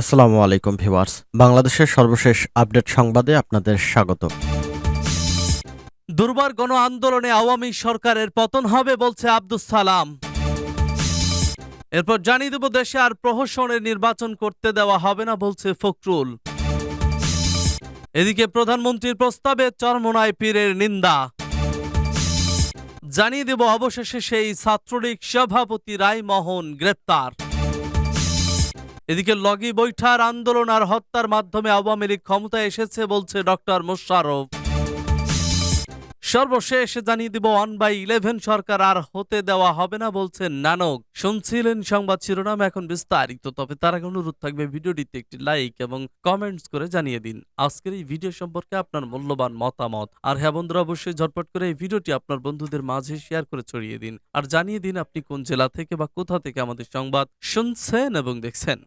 আসসালামু আলাইকুম ভিউয়ার্স। বাংলাদেশের সর্বশেষ আপডেট সংবাদে আপনাদের স্বাগত। দুর্বার গণ আন্দোলনে আওয়ামী সরকারের পতন হবে বলছে আব্দুস সালাম। এরপর জানিয়ে দেব, দেশে আর প্রহসনের নির্বাচন করতে দেওয়া হবে না বলছে ফখরুল। এদিকে প্রধানমন্ত্রীর প্রস্তাবে চরমোনায় পীরের নিন্দা। জানিয়ে দেব, অবশেষে সেই ছাত্রলীগ সভাপতি রায়মোহন গ্রেপ্তার। এদিকে লগি বৈঠার আন্দোলন আর হত্যার মাধ্যমে আওয়ামী লীগ ক্ষমতায় এসেছে বলছে ডক্টর মোশারফ সর্বশেষ জানিয়ে দিব ওয়ান বাই ইলেভেন সরকার আর হতে দেওয়া হবে না বলছেন নানক। শুনছিলেন সংবাদ শিরোনাম, এখন বিস্তারিত। তবে তার আগে অনুরোধ থাকবে ভিডিওটিতে একটি লাইক এবং কমেন্টস করে জানিয়ে দিন। আজকের এই ভিডিও সম্পর্কে আপনার মূল্যবান মতামত। আর হ্যাঁ বন্ধুরা, অবশ্যই ঝটপট করে এই ভিডিওটি আপনার বন্ধুদের মাঝে শেয়ার করে ছড়িয়ে দিন। আর জানিয়ে দিন আপনি কোন জেলা থেকে বা কোথা থেকে আমাদের সংবাদ শুনছেন এবং দেখছেন।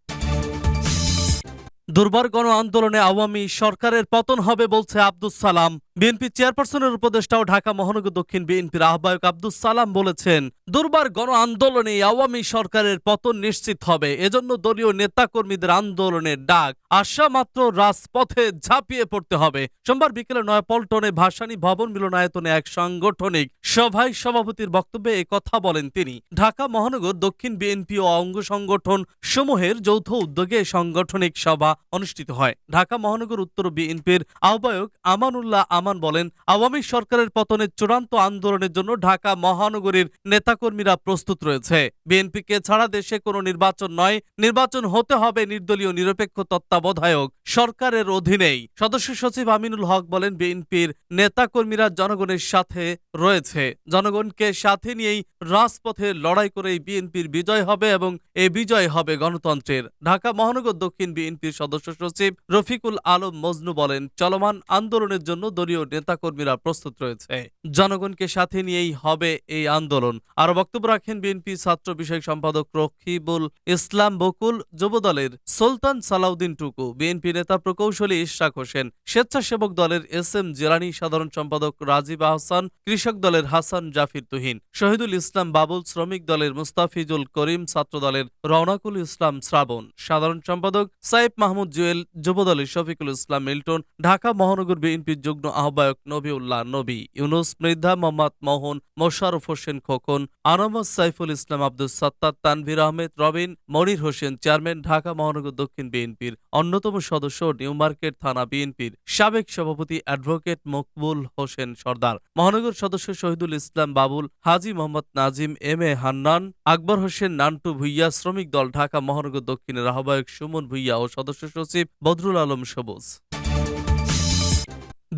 দুর্বার গণ আন্দোলনে আওয়ামী সরকারের পতন হবে বলছে আব্দুস সালাম। বিএনপি চেয়ারপারসনের উপদেষ্টা ও ঢাকা মহানগর দক্ষিণ বিএনপির আহ্বায়ক আব্দুস সালাম বলেছেন, দুর্বার গণ আন্দোলনে আওয়ামী সরকারের পতন নিশ্চিত হবে। এজন্য দলীয় নেতাকর্মীদের আন্দোলনের ডাক। আশা মাত্র রাজপথে ঝাঁপিয়ে পড়তে হবে। সোমবার বিকেলে নয়াপল্টনে ভাসানী ভবন মিলনায়তনে এক সাংগঠনিক সভায় সভাপতির বক্তব্যে কথা বলেন তিনি। ঢাকা মহানগর দক্ষিণ বিএনপি ও অঙ্গ সংগঠন সমূহের যৌথ উদ্যোগে সাংগঠনিক সভা অনুষ্ঠিত হয়। ঢাকা মহানগর উত্তর বিএনপির আহ্বায়ক আমানুল্লাহ আমান বলেন, আওয়ামী সরকারের পতনের চূড়ান্ত আন্দোলনের জন্য ঢাকা মহানগরীর নেতাকর্মীরা প্রস্তুত রয়েছে। বিএনপিকে ছাড়া দেশে কোনো নির্বাচন নয়, নির্বাচন হতে হবে নির্দলীয় নিরপেক্ষ তত্ত্বাবধায়ক সরকারের অধীনেই। সদস্য সচিব আমিনুল হক বলেন, বিএনপির নেতাকর্মীরা জনগণের সাথে রয়েছে। জনগণকে সাথে নিয়েই রাজপথে লড়াই করেই বিএনপির বিজয় হবে এবং এ বিজয় হবে গণতন্ত্রের। ঢাকা মহানগর দক্ষিণ বিএনপির সদস্য সচিব রফিকুল আলম মজনু বলেন, চলমান আন্দোলনের জন্য দলীয় নেতাকর্মীরা প্রস্তুত রয়েছে। জনগণকে সাথে নিয়েই হবে এই আন্দোলন। আর বক্তব্য রাখেন বিএনপি ছাত্র বিষয়ক সম্পাদক রকিবুল ইসলাম বকুল যুবদলের সুলতান সালাউদ্দিন টুকু, বিএনপি নেতা প্রকৌশলী ইশরাক হোসেন, স্বেচ্ছাসেবক দলের এস এম জেলানি, সাধারণ সম্পাদক রাজীব আহসান, কৃষক দলের হাসান জাফির তুহিন, শহীদুল ইসলাম বাবুল, শ্রমিক দলের মুস্তাফিজুল করিম, ছাত্র দলের রওনাকুল ইসলাম শ্রাবণ, সাধারণ সম্পাদক সাইফ মাহমুদ জুয়েল, যুবদলের শফিকুল ইসলাম মিল্টন, ঢাকা মহানগর বিএনপির যুগ্ম আহ্বায়ক নবিউল্লাহ নবী ইউনুস মৃদ্ধা মোহাম্মদ মোহন মোশারফ হোসেন খোকন, আনামত সাইফুল ইসলাম আব্দুল সত্তার তানভীর আহমেদ, রবিন মনির হোসেন চেয়ারম্যান, ঢাকা মহানগর দক্ষিণ বিএনপির অন্যতম সদস্য, নিউ মার্কেট থানা বিএনপির সাবেক সভাপতি অ্যাডভোকেট মকবুল হোসেন সর্দার, মহানগর সদস্য শহীদুল ইসলাম বাবুল, হাজি মোহাম্মদ নাজিম এম এ হান্নান, আকবর হোসেন নান্টু ভুইয়া, শ্রমিক দল ঢাকা মহানগর দক্ষিণের আহ্বায়ক সুমন ভুইয়া ও সদস্য সচিব বদরুল আলম সবুজ।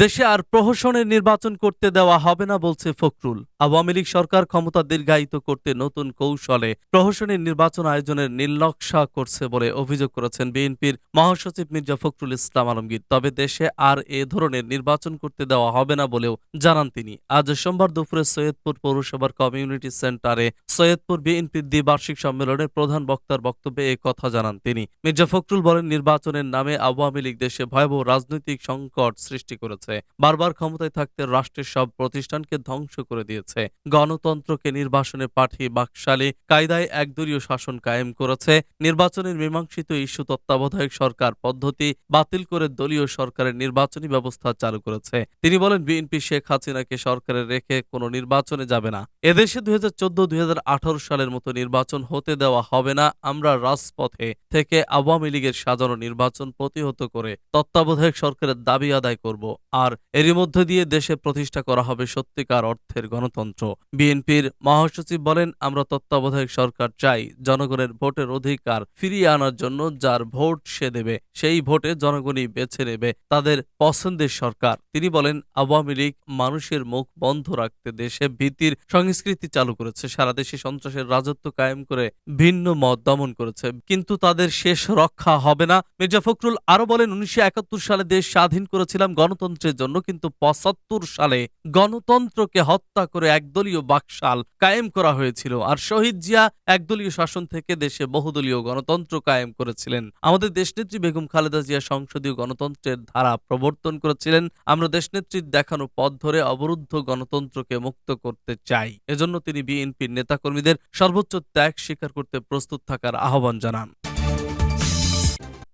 দেশে আর প্রহসনের নির্বাচন করতে দেওয়া হবে না বলছে ফখরুল। আওয়ামী লীগ সরকার ক্ষমতা দীর্ঘায়িত করতে নতুন কৌশলে প্রহসনের নির্বাচন আয়োজনের নীলনকশা করছে বলে অভিযোগ করেছেন বিএনপির মহাসচিব মির্জা ফখরুল ইসলাম আলমগীর। তবে দেশে আর এ ধরনের নির্বাচন করতে দেওয়া হবে না বলেও জানান তিনি। আজ সোমবার দুপুরে সৈয়দপুর পৌরসভার কমিউনিটি সেন্টারে সৈয়দপুর বিএনপির দ্বিবার্ষিক সম্মেলনে প্রধান বক্তার বক্তব্যে এ কথা জানান তিনি। মির্জা ফখরুল বলেন, নির্বাচনের নামে আওয়ামী লীগ দেশে ভয়াবহ রাজনৈতিক সংকট সৃষ্টি করেছে। বারবার ক্ষমতায় থাকতে রাষ্ট্রের সব প্রতিষ্ঠানকে ধ্বংস করে দিয়েছে। গণতন্ত্রকে নির্বাসনে পাঠিয়ে বাকশালী কায়দায় একদলীয় শাসন কায়েম করেছে। নির্বাচনের মীমাংসিত ইস্যু তত্ত্বাবধায়ক সরকার পদ্ধতি বাতিল করে দলীয় সরকারের নির্বাচনী ব্যবস্থা চালু করেছে। তিনি বলেন, বিএনপি শেখ হাসিনাকে সরকারে রেখে কোনো নির্বাচনে যাবে না। এদেশে দুই হাজার চোদ্দ, দুই সালের মতো নির্বাচন হতে দেওয়া হবে না। আমরা রাজপথে থেকে আওয়ামী লীগের সাজানো নির্বাচন প্রতিহত করে তত্ত্বাবধায়ক সরকারের দাবি আদায় করব। আর এরই মধ্য দিয়ে দেশে প্রতিষ্ঠা করা হবে সত্যিকার অর্থের গণতন্ত্র। বিএনপির মহাসচিব বলেন, আমরা তত্ত্বাবধায়ক সরকার চাই, জনগণের ভোটের অধিকার ফিরিয়ে আনার জন্য যার ভোট সে দেবে, সেই ভোটে জনগণই বেছে নেবে তাদের পছন্দের সরকার। তিনি বলেন, আওয়ামী লীগ মানুষের মুখ বন্ধ রাখতে দেশে ভীতির সংস্কৃতি চালু করেছে, সারা দেশে সন্ত্রাসের রাজত্ব কায়েম করে ভিন্ন মত দমন করেছে, কিন্তু তাদের শেষ রক্ষা হবে না। মির্জা ফখরুল আরও বলেন, উনিশশো একাত্তর সালে দেশ স্বাধীন করেছিলাম গণতন্ত্রের জন্য কিন্তু পঁচাত্তর সালে গণতন্ত্রকে হত্যা করে একদলীয় বাকশাল কায়েম করা হয়েছিল। আর শহীদ জিয়া একদলীয় শাসন থেকে দেশে বহুদলীয় গণতন্ত্র কায়েম করেছিলেন। আমাদের দেশনেত্রী বেগম খালেদা জিয়া সংসদীয় গণতন্ত্রের ধারা প্রবর্তন করেছিলেন। আমরা দেশনেত্রীর দেখানো পথ ধরে অবরুদ্ধ গণতন্ত্রকে মুক্ত করতে চাই। এজন্য তিনি বিএনপির নেতাকর্মীদের সর্বোচ্চ ত্যাগ স্বীকার করতে প্রস্তুত থাকার আহ্বান জানান।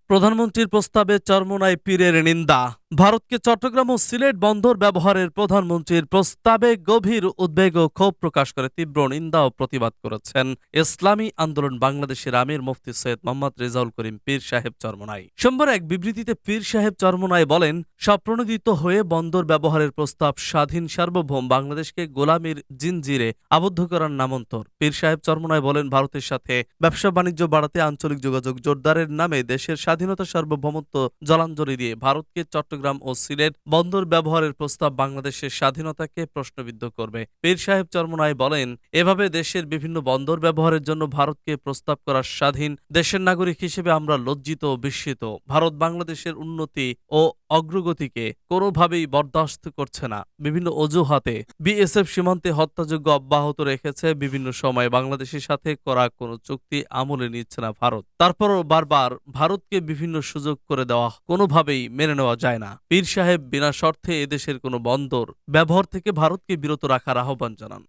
প্রধানমন্ত্রীর প্রস্তাবে চরমোনাই পীরের নিন্দা। ভারতকে চট্টগ্রাম ও সিলেট বন্দর ব্যবহারের প্রধানমন্ত্রীর প্রস্তাবে গভীর উদ্বেগ ও ক্ষোভ প্রকাশ করে তীব্র নিন্দা ও প্রতিবাদ করেছেন ইসলামী আন্দোলন বাংলাদেশের আমির মুফতি সৈয়দ মোহাম্মদ রেজাউল করিম পীর সাহেব চরমোনাই। সোমবার এক বিবৃতিতে পীর সাহেব চরমোনাই বলেন, স্বপ্রণোদিত হয়ে বন্দর ব্যবহারের প্রস্তাব স্বাধীন সার্বভৌম বাংলাদেশকে গোলামীর জিনজিরে আবদ্ধ করার নামন্তর। পীর সাহেব চরমনাই বলেন, ভারতের সাথে ব্যবসা বাণিজ্য বাড়াতে আঞ্চলিক যোগাযোগ জোরদারের নামে দেশের স্বাধীনতা সার্বভৌমত্ব জলাঞ্জলি দিয়ে ভারতকে চট্টগ্রাম ও সিলেট বন্দর ব্যবহারের প্রস্তাব বাংলাদেশের স্বাধীনতাকে প্রশ্নবিদ্ধ করবে। পীর সাহেব চর্মনায় বলেন, এভাবে দেশের বিভিন্ন বন্দর ব্যবহারের জন্য ভারতকে প্রস্তাব করার স্বাধীন। দেশের নাগরিক হিসেবে আমরা লজ্জিত ও বিস্মিত। ভারত বাংলাদেশের উন্নতি ও অগ্রগতিকে কোনোভাবেই বরদাস্ত করছে না। বিভিন্ন অজুহাতে বিএসএফ সীমান্তে হত্যাযোগ্য অব্যাহত রেখেছে। বিভিন্ন সময় বাংলাদেশের সাথে করা কোনো চুক্তি আমলে নিচ্ছে না ভারত। তারপরও বারবার ভারতকে বিভিন্ন সুযোগ করে দেওয়া কোনোভাবেই মেনে নেওয়া যায় না। পীর সাহেব বিনা শর্তে এদেশের কোনো বন্দর ব্যবহার থেকে ভারতকে বিরত রাখার আহ্বান জানান।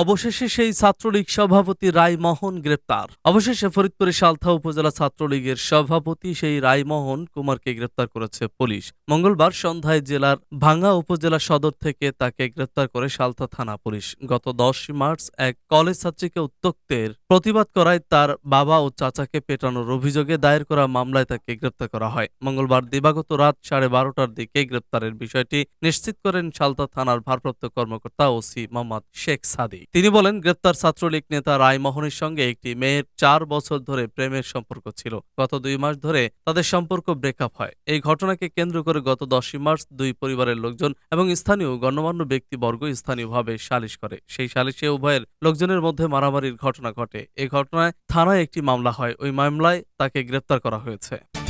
অবশেষে সেই ছাত্রলীগ সভাপতি রায়মোহন গ্রেপ্তার। অবশেষে ফরিদপুরের সালথা উপজেলা ছাত্রলীগের সভাপতি সেই রায়মোহন কুমারকে গ্রেপ্তার করেছে পুলিশ। মঙ্গলবার সন্ধ্যায় জেলার ভাঙ্গা উপজেলা সদর থেকে তাকে গ্রেপ্তার করে সালথা থানা পুলিশ। গত দশ মার্চ এক কলেজ ছাত্রীকে উত্তক্তের প্রতিবাদ করায় তার বাবা ও চাচাকে পেটানোর অভিযোগে দায়ের করা মামলায় তাকে গ্রেপ্তার করা হয়। মঙ্গলবার দিবাগত রাত সাড়ে বারোটার দিকে গ্রেপ্তারের বিষয়টি নিশ্চিত করেন সালতা থানার ভারপ্রাপ্ত কর্মকর্তা ওসি মোহাম্মদ শেখ সাদি তিনি বলেন, গ্রেপ্তার ছাত্রলীগ নেতা রায়মোহনের সঙ্গে একটি মেয়ের চার বছর ধরে প্রেমের সম্পর্ক ছিল। গত দুই মাস ধরে তাদের সম্পর্ক ব্রেকআপ হয়। এই ঘটনাকে কেন্দ্র করে গত দশই মার্চ দুই পরিবারের লোকজন এবং স্থানীয় গণ্যমান্য ব্যক্তিবর্গ স্থানীয়ভাবে সালিশ করে। সেই সালিশে উভয়ের লোকজনের মধ্যে মারামারির ঘটনা ঘটে। এই ঘটনায় থানায় একটি মামলা হয়। ওই মামলায় তাকে গ্রেপ্তার করা হয়েছে।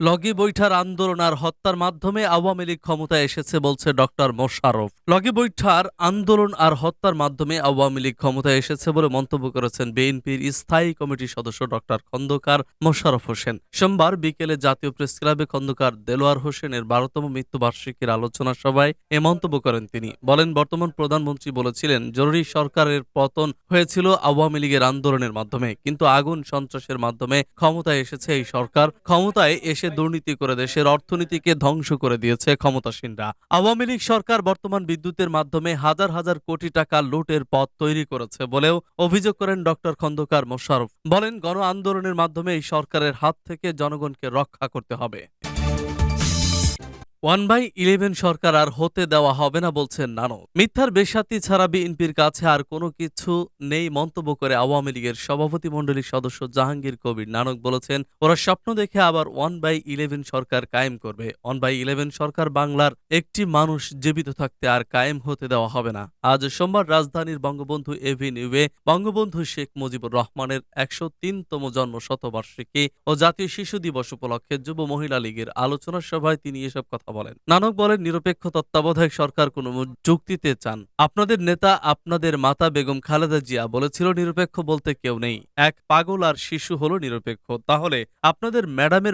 লগি বৈঠার আন্দোলন আর হত্যার মাধ্যমে আওয়ামী লীগ ক্ষমতায় এসেছে বলছে ডক্টর মোশারফ লগি বৈঠার আন্দোলন আর হত্যার মাধ্যমে আওয়ামী লীগ ক্ষমতায় এসেছে বলে মন্তব্য করেছেন বিএনপির স্থায়ী কমিটির সদস্য ডক্টর খন্দকার মোশারফ হোসেন। সোমবার বিকেলে জাতীয় প্রেস ক্লাবে খন্দকার দেলোয়ার হোসেনের বারোতম মৃত্যুবার্ষিকীর আলোচনা সভায় এ মন্তব্য করেন তিনি। বলেন, বর্তমান প্রধানমন্ত্রী বলেছিলেন, জরুরি সরকারের পতন হয়েছিল আওয়ামী লীগের আন্দোলনের মাধ্যমে, কিন্তু আগুন সন্ত্রাসের মাধ্যমে ক্ষমতায় এসেছে এই সরকার। ক্ষমতায় এসে দুর্নীতি করে দেশের অর্থনীতিকে ধ্বংস করে দিয়েছে ক্ষমতাসীনরা। আওয়ামী লীগ সরকার বর্তমান বিদ্যুতের মাধ্যমে হাজার হাজার কোটি টাকা লুটের পথ তৈরি করেছে বলেও অভিযোগ করেন ডক্টর খন্দকার মোশারফ বলেন গণ আন্দোলনের মাধ্যমে এই সরকারের হাত থেকে জনগণকে রক্ষা করতে হবে। ওয়ান বাই ইলেভেন সরকার আর হতে দেওয়া হবে না বলছেন নানক মিথ্যার বেসাতি ছাড়া বিএনপির কাছে আর কোনো কিছু নেই মন্তব্য করে আওয়ামী লীগের সভাপতি মণ্ডলীর সদস্য জাহাঙ্গীর কবির। নানক বলেছেন, ওরা স্বপ্ন দেখে আবার ওয়ান বাই ইলেভেন সরকার কায়েম করবে। ওয়ান বাই ইলেভেন সরকার বাংলার একটি মানুষ জীবিত থাকতে আর কায়েম হতে দেওয়া হবে না। আজ সোমবার রাজধানীর বঙ্গবন্ধু এভিনিউয়ে বঙ্গবন্ধু শেখ মুজিবুর রহমানের একশো তিনতম জন্ম শতবার্ষিকী ও জাতীয় শিশু দিবস উপলক্ষে যুব মহিলা লীগের আলোচনা সভায় তিনি এসব কথা বলেন। নানক বলেন, নিরপেক্ষ তত্ত্বাবধায়ক সরকার কোনো যুক্তিতে চান। আপনাদের নেতা আপনাদের মাতা বেগম খালেদা জিয়া বলেছিল, নিরপেক্ষ বলতে কেউ নেই। এক পাগল আর শিশু হলো নিরপেক্ষ। তাহলে আপনাদের ম্যাডামের